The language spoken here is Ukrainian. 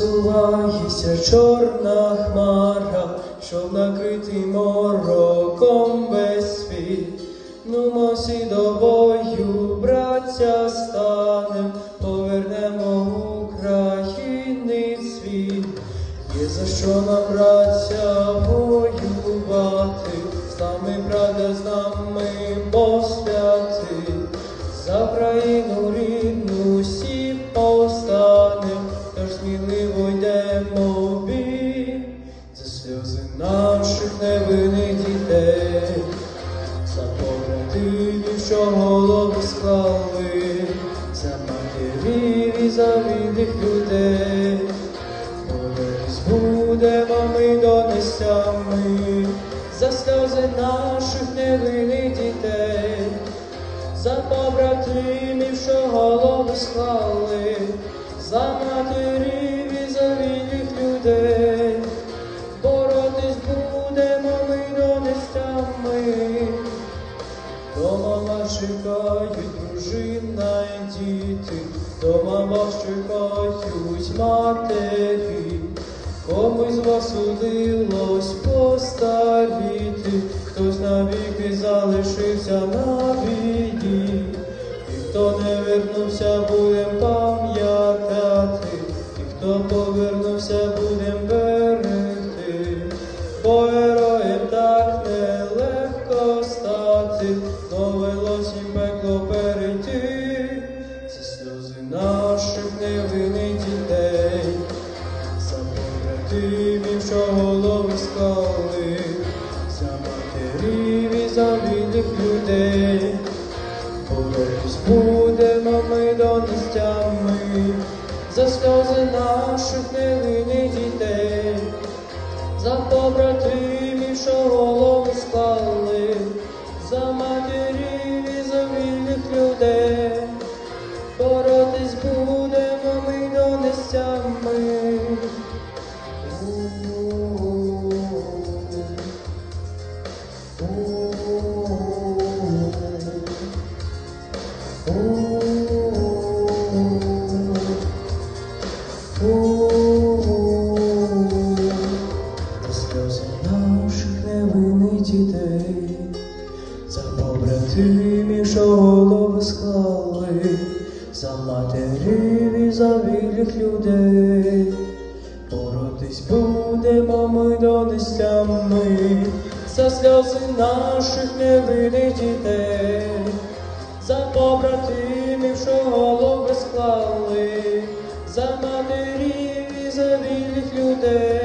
Насувається чорна хмара, щоб накрити мороком весь світ. Ну, до бою, браття, станем, повернемо України світ. Є за що нам, браття, воювати, з нами правда, з нами посвяти, за країну рідну всі повстанем, тож сміливо склали, за матерів і за вільних людей. Боротись будемо ми донестями за сльози наших невинних дітей, за побратимів, що голови склали, за матерів і за вільних людей. Дома вас чекають дружина і діти, дома вас чекають матері, комусь з вас судилось постаріти, хтось навіки залишився на біді, і хто не вернувся, будем пам'ятати, побратимів, голови склали, за матерів і за вільних людей. Боротись будемо ми донестями, за сльози наших невинних дітей, за побратимів, що голови склали, за що голови склали за матерів і за вільних людей, боротись будемо ми до нестями, за сльози наших невинних дітей, за побратимів, що голови склали, за матерів і за вільних людей.